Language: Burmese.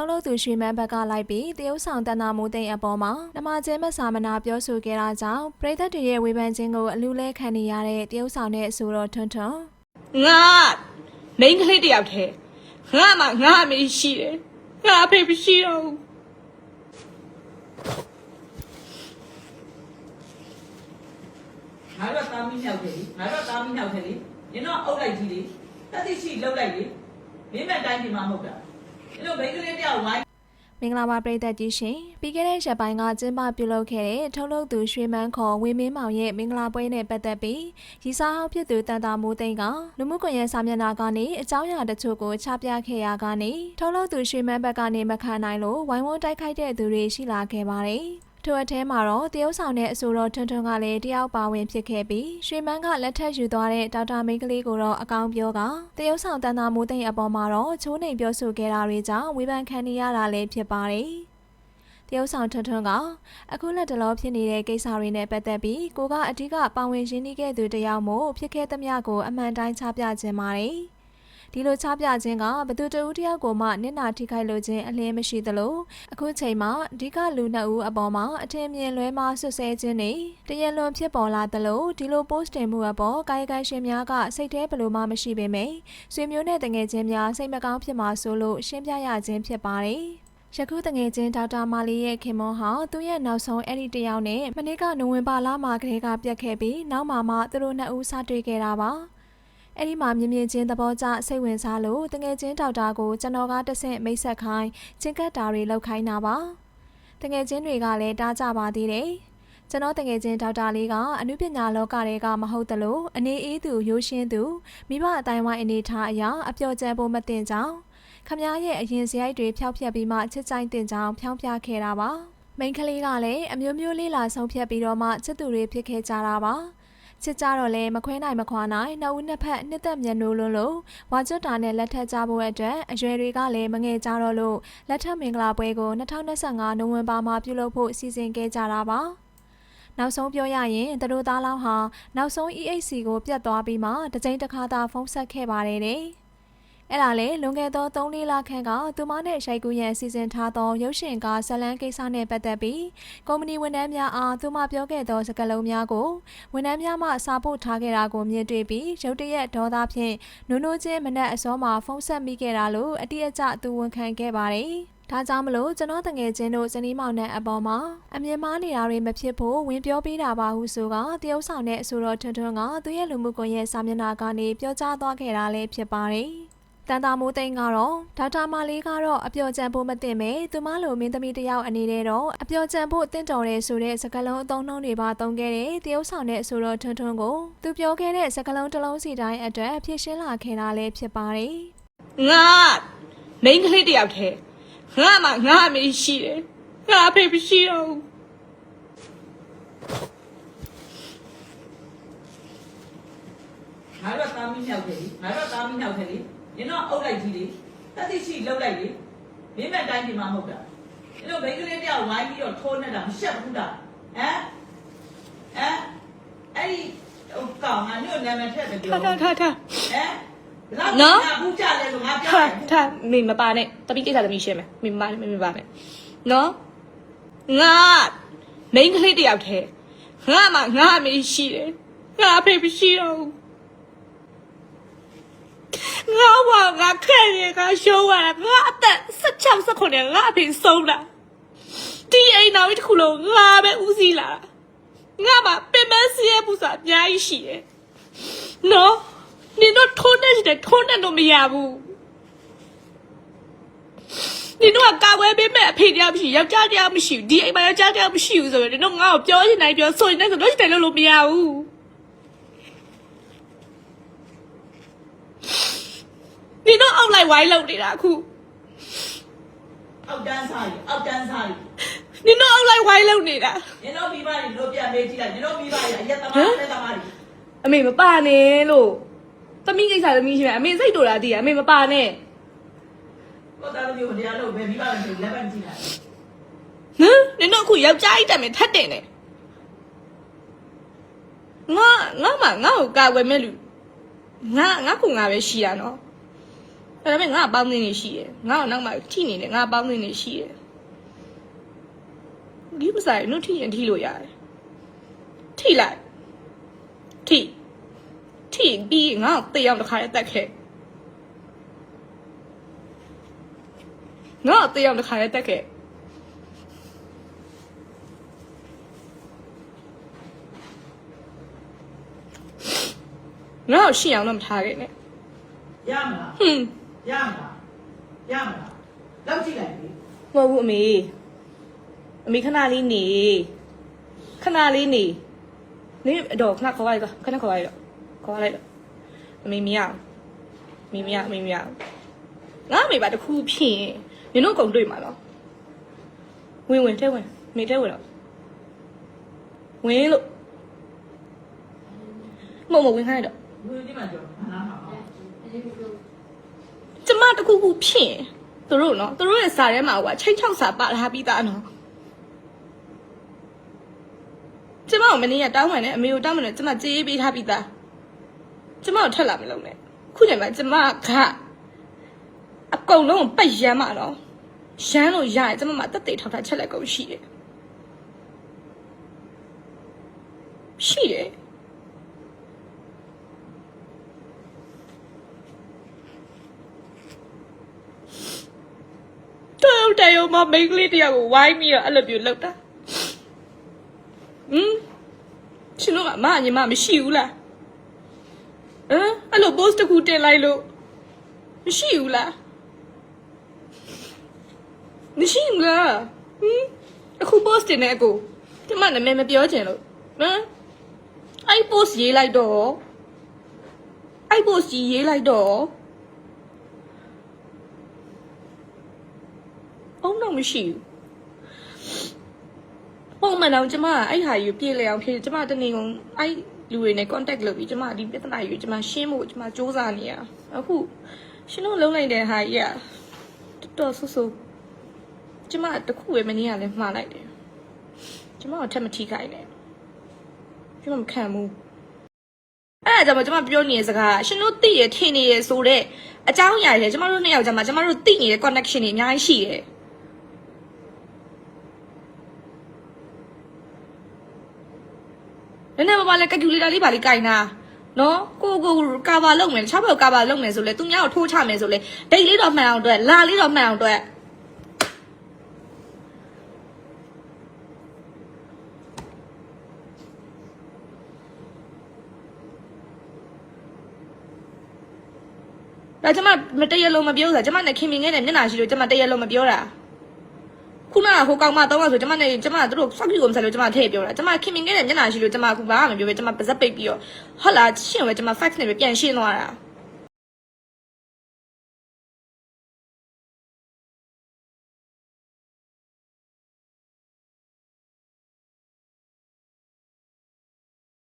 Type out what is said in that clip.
ထုတ်လုပ်သူရွှေမန်းဘက်ကလိုက်ပြီးတရုတ်ဆောင်တန်တာမိုးသိန်းအပေါ်မှာနမကျဲမဆာမနာပြောဆိုခဲ့တာကြောင့်ပရိသတ်တွေရဲ့ဝေဖန်ခြင်းကိုအလူလဲခံနေရတဲ့တရုတ်ဆောင်တဲ့အဆိုတော်ထွန်းထွန်းငါမိန်းကလေးတစ်ယောက်တည်းငါမှငါအမေရှိတယ်ငါအဖေမရှိတော့ဘူးငါတို့ကတာမီးမြောက်တယ်လေငါတို့ကတာမီးမြောက်တယ်လေနင်တော့အုပ်လိုက်ကြီးလေတတိရှိလှုပ်လိုက်လေမင်းမဲ့တိုင်းဒီမှာမဟုတ်တာ အဲ့လိုမိန်းကလေးတယောက်ဝိုင်းမင်္ဂလာပါပရိသတ်ကြီးရှင်ပြီးခဲ့တဲ့ရက်ပိုင်းကကျင်းပပြုလုပ်ခဲ့တဲ့ထုတ်လုပ်သူရွှေမန်းခေါ်ဝင်းမင်းမောင်ရဲ့မင်္ဂလာပွဲနဲ့ပတ်သက်ပြီးရီစာဟောက်ဖြစ်သူတန်တာမိုးသိန်းကလူမှုကွန်ရက်စာမျက်နှာကနေအကြောင်းအရာတချို့ကိုချပြခဲ့ရာကနေထုတ်လုပ်သူရွှေမန်းဘက်ကနေမခံနိုင်လို့ဝိုင်းဝန်းတိုက်ခိုက်တဲ့သူတွေရှိလာခဲ့ပါတယ် ထိုအထဲမှာတော့တရုတ်ဆောင်တဲ့အဆိုတော်ထွန်းထွန်းကလည်းတယောက်ပါဝင်ဖြစ်ခဲ့ပြီးရွှေမန်းကလက်ထက်ယူသွားတဲ့ဒေါက်တာမင်းကလေးကိုတော့အကောင်းပြောကတရုတ်ဆောင်တန်တာမိုးသိန်းအပေါ်မှာတော့ချိုးနှိမ်ပြောဆိုခဲ့တာတွေကြောင့်ဝေဖန်ခံနေရတာလည်းဖြစ်ပါတယ်။တရုတ်ဆောင်ထွန်းထွန်းကအခုလက်တလောဖြစ်နေတဲ့ကိစ္စတွေနဲ့ပတ်သက်ပြီးကိုကအဓိကပါဝင်ရင်းနှီးခဲ့သူတစ်ယောက်မို့ဖြစ်ခဲ့သမျှကိုအမှန်တိုင်းချပြခြင်းပါတယ်။ ဒီလိုချပြခြင်းကဘသူတဦးတစ်ယောက်ကိုမှနစ်နာထိခိုက်လို့ခြင်းအလင်းမရှိသလိုအခုချိန်မှာအဓိကလူနှစ်ဦးအပေါ်မှာအထင်မြင်လွဲမှားဆွဆဲခြင်းတွေတရလွန်ဖြစ်ပေါ်လာသလိုဒီလို post တင်မှုအပေါ်ကာယကံရှင်များကစိတ်แท้ဘလို့မှမရှိပေမယ့်ဆွေမျိုးနဲ့တငယ်ချင်းများစိတ်မကောင်းဖြစ်မှာဆိုလို့ရှင်းပြရခြင်းဖြစ်ပါတယ်။ယခုတငယ်ချင်းဒေါက်တာမာလီရဲ့ခင်မွန်ဟာသူ့ရဲ့နောက်ဆုံးအဲ့ဒီတယောက်နဲ့မနေ့ကနိုဝင်ဘာလမှာကလေးကပြတ်ခဲ့ပြီးနောက်မှာမှသူတို့နှစ်ဦးစတွေ့ခဲ့တာပါ အဲ့ဒီမှာမြင်မြင်ချင်းသဘောကျစိတ်ဝင်စားလို့တငယ်ချင်းဒေါက်တာကိုကျွန်တော်ကတဆင့်မိတ်ဆက်ခိုင်းချင်းကပ်တာတွေလောက်ခိုင်းတာပါတငယ်ချင်းတွေကလည်းတားကြပါသေးတယ်ကျွန်တော်တငယ်ချင်းဒေါက်တာလေးကအမှုပညာလောကတွေကမဟုတ်သလိုအနေအေးသူရိုးရှင်းသူမိဘအတိုင်းဝိုင်းအနေထားအရာအပျော်ကျန်ဖို့မတင်ကြောင်းခမ ्या ရဲ့အရင်စရိုက်တွေဖျောက်ဖျက်ပြီးမှချစ်ကြိုက်တင်ကြောင်ဖျောင်းပြခဲ့တာပါမိန်းကလေးကလည်းအမျိုးမျိုးလေးလာဆုံးဖြတ်ပြီးတော့မှချစ်သူတွေဖြစ်ခဲ့ကြတာပါ ချစ်ကြတော့လဲမခွဲနိုင်မခွာနိုင်နှစ်ဦးနှစ်ဖက်နှစ်သက်မျက်နှိုးလုံးလို့ဝါကျွတ်တာနဲ့လက်ထပ်ကြဖို့အတွက်အရွယ်တွေကလည်းမငယ်ကြတော့လို့လက်ထပ်မင်္ဂလာပွဲကို2025နိုဝင်ဘာမှာပြုလုပ်ဖို့စီစဉ်ခဲ့ကြတာပါနောက်ဆုံးပြောရရင်သူတို့သားလောင်းဟာနောက်ဆုံး EHC ကိုပြတ်သွားပြီးမှတစ်ကြိမ်တစ်ခါသာဖုန်းဆက်ခဲ့ပါတယ်တဲ့ အဲ့ဒါလေလွန်ခဲ့သော3-4လခန့်ကသူမနဲ့ရှိုက်ကူးရန်စီစဉ်ထားသောရုပ်ရှင်ကားဇတ်လန်းကိစ္စနဲ့ပတ်သက်ပြီးကုမ္ပဏီဝန်ထမ်းများအားသူမပြောခဲ့သောစကားလုံးများကိုဝန်ထမ်းများမှစာပို့ထားခဲ့တာကိုမြင်တွေ့ပြီးရုတ်တရက်ဒေါသဖြင့်နုံနုချင်းမနက်အစောမှာဖုန်းဆက်မိခဲ့တာလို့အတိအကျသူဝန်ခံခဲ့ပါတယ်။ဒါကြောင့်မလို့ကျွန်တော်တငယ်ချင်းတို့ဇနီးမောင်နှံအပေါ်မှာအမြင်မှားနေတာတွေမဖြစ်ဖို့ဝင်ပြောပေးတာပါဟုဆိုကတရုတ်ဆောင်တဲ့အဆိုတော်ထွန်းထွန်းကသူရဲ့လူမှုကွန်ရက်စာမျက်နှာကနေပြောကြားသွားခဲ့တာလည်းဖြစ်ပါတယ်။ တန်တာမိုးသိန်းကတော့ဒေါက်တာမာလေးကတော့အပျော်ကြံဖို့မသိမဲ့သူမလိုမင်းသမီးတစ်ယောက်အနေနဲ့တော့အပျော်ကြံဖို့တင့်တော်တယ်ဆိုတဲ့စကားလုံးအသုံးနှုန်းတွေပါသုံးခဲ့တဲ့တရုတ်ဆောင်တဲ့အဆိုတော်ထွန်းထွန်းကိုသူပြောခဲ့တဲ့စကားလုံးတစ်လုံးစီတိုင်းအတွက်ဖြည့်ရှင်းလာခဲ့တာလည်းဖြစ်ပါတယ်ငါမိန်းကလေးတစ်ယောက်တည်းငါမှငါအမေရှိတယ်ငါအဖေမရှိတော့ဘူးငါတို့ကတာမီးမြောက်တယ်လေငါတို့ကတာမီးမြောက်တယ်လေ နင်တော့အုပ်လိုက်ကြီးလေတတိရှိလှုပ်လိုက်လေမင်းမဲ့တိုင်းဒီမှာမဟုတ်တာအဲ့လိုမိန်းကလေးတယောက်ဝိုင်းပြီးတော့ထိုးနေတာမရှက်ဘူးလားဟမ်ဟမ်အဲ့ဒီဟိုကောင်ငါညို့နာမည်ထက်တယ်ပြောထားထားထားထားဟမ်ဘယ်လောက်ငါဘူးကြလဲဆိုငါပြောထားတယ်ထားမေမပါနဲ့တပိကိစ္စသမီးရှင်းမယ်မေမပါနဲ့မေမပါနဲ့နော်ငါမိန်းကလေးတစ်ယောက်တည်းငါမှငါအမေရှိတယ်ငါအဖေမရှိတော့ဘူး ငါဝါငါခဲရငါရှုံးရတာငါအသက်16 19နဲ့ငါအဖေဆုံးတာဒီအိမ်တော်ကြီးတစ်ခုလုံးငါပဲဦးစီးလာငါမှပင်မစီးရပူစာအများကြီးရှိတယ်နော်နင်တို့ထုံးနေတယ်ထုံးနေတော့မရဘူးနင်တို့ကကာဝဲပေးမဲ့အဖေတရားမရှိယောက်ျားတရားမရှိဘူးဒီအိမ်မှာယောက်ျားတရားမရှိဘူးဆိုတော့နင်တို့ငါ့ကိုပြောချင်တိုင်းပြောဆိုရင်လည်းဆိုလို့ရှိတယ်လို့လို့မရဘူးနင်တို့အောက်လိုက် ဝိုင်းလုံနေတာအခုအောက်တန်းစားရီအောက်တန်းစားရီနင်တို့အောက်လိုက်ဝိုင်းလုံနေတာနင်တို့မိဘတွေတို့ပြန်မေးကြည့်လိုက်နင်တို့မိဘတွေအရက်သမားလက်သမားတွေအမေမပါနဲ့လို့သမီးကိစ္စသမီးရှိမယ်အမေစိတ်တူတာတည်အမေမပါနဲ့ကိုသားသမီးကိုတရားလို့ဘယ်မိဘတွေလက်ပတ်ကြည့်လိုက်ဟမ်နင်တို့အခုယောက်ျားကြီးတက်မယ်ထတ်တင်တယ်ငါငါမငါ့ကိုကာဝယ်မဲ့လူငါငါကူငါပဲရှိတာနော် ဒါပေမဲ့ငါအပေါင်းအသင်းတွေရှိတယ်ငါ့ကိုနောက်မှထိနေတယ်ငါအပေါင်းအသင်းတွေရှိတယ်ဒီမဆိုင်နုထိရင်ထိလို့ရတယ်ထိလိုက်ထိထိပြီးရင်ငါ့ကိုတေးအောင်တစ်ခါရက်တက်ခဲ့ငါ့ကိုတေးအောင်တစ်ခါရက်တက်ခဲ့ငါ့ကိုရှင်းအောင်တော့မထားခဲ့နဲ့ရမလားဟွန်း ရမလားရမလားလောက်ကြည့်လိုက်ပြီမဟုတ်ဘူးအမေအမေခဏလေးနေခဏလေးနေနေတော့ခဏခေါ်လိုက်တော့ခဏခေါ်လိုက်တော့ခေါ်လိုက်တော့အမေမရဘူးအမေမရအမေမရဘူးငါအမေပါတစ်ခုဖြစ်ရင်နင်တို့ကုန်တွေ့မှာနော်ဝင်ဝင်ထဲဝင်အမေထဲဝင်တော့ဝင်လို့မဟုတ်မဟုတ်ဝင်ခိုင်းလိုက်တော့လူကြီးမှကြောမနာမှာပါ ကျမတစ်ခုခုဖြစ်ရင်သူတို့နော်သူတို့ရဲ့စာထဲမှာဟိုကချိန်ချောက်စာပါလာပြီးသားနော်ကျမကိုမနေ့ကတောင်းပန်တယ်အမေကိုတောင်းပန်တယ်ကျမကြေးရေးပေးထားပြီးသားကျမကိုထက်လာမလို့နဲ့ခုချိန်မှာကျမကအကုန်လုံးကိုပတ်ရမ်းမှာနော်ရမ်းလို့ရရင်ကျမမှာတက်တေထောက်ထားချက်လက်ကုန်ရှိတယ်ရှိတယ် တော်တယ်ရောမမိန်းကလေးတယောက်ကိုဝိုင်းပြီးတော့အဲ့လိုမျိုးလောက်တာဟမ်ရှင်တို့ကအမအညီမမရှိဘူးလားဟမ်အဲ့လို post တစ်ခုတင်လိုက်လို့မရှိဘူးလားမရှိဘူးလားဟမ်အခု post တင်နေအကိုဒီမနာမည်မပြောချင်လို့ဟမ်အဲ့ post ရေးလိုက်တော့အဲ့ post ကြီးရေးလိုက်တော့ အုံတော့မရှိဘူးပုံမှန်တော့ကျမကအဲ့ဟာယူပြေလည်အောင်ဖြေကျမတနေ့ကုန်အဲ့လူတွေနဲ့ contact လုပ်ပြီးကျမဒီပြဿနာယူကျမရှင်းဖို့ကျမစူးစမ်းနေရအခုရှင်းလို့လုံးလိုက်တဲ့ဟာကြီးကတော်တော်ဆူဆူကျမတခုပဲမနေ့ကလည်းမှားလိုက်တယ်ကျမကထက်မထိခိုက်နဲ့ကျမမခံဘူးအဲ့ဒါကြောင့်ကျမပြောနေတဲ့စကားကရှင်တို့သိရထင်နေရဆိုတဲ့အကြောင်းအရာတွေကျမတို့နှစ်ယောက်ကြားမှာကျမတို့သိနေတဲ့ connection တွေအများကြီးရှိတယ် နည်းနည်းပါးပါးလဲကယ်ကူလေတာလေးပါလေးကင်တာနော်ကိုကိုကာဗာလုပ်မယ်တခြားဘက်ကာဗာလုပ်မယ်ဆိုလဲသူများကိုထိုးချမယ်ဆိုလဲဒိတ်လေးတော့မှန်အောင်အတွက်လာလေးတော့မှန်အောင်အတွက်ဒါကျမမတရလုံးမပြောတာကျမနဲ့ခင်မင်ခဲ့တဲ့မျက်နှာရှိလို့ကျမတရလုံးမပြောတာ ခုနကဟိုကောင်မတော့ဆိုကျမနဲ့ကျမတို့ fuck you ကိုမဆက်လို့ကျမထည့်ပြောတာကျမခင်မင်ခဲ့တဲ့မျက်နှာရှိလို့ကျမအခုဘာမှမပြောပဲကျမပါဇက်ပိတ်ပြီးတော့ဟုတ်လားရှင်းပဲကျမ fax နဲ့ပဲပြန်ရှင်းသွားတာ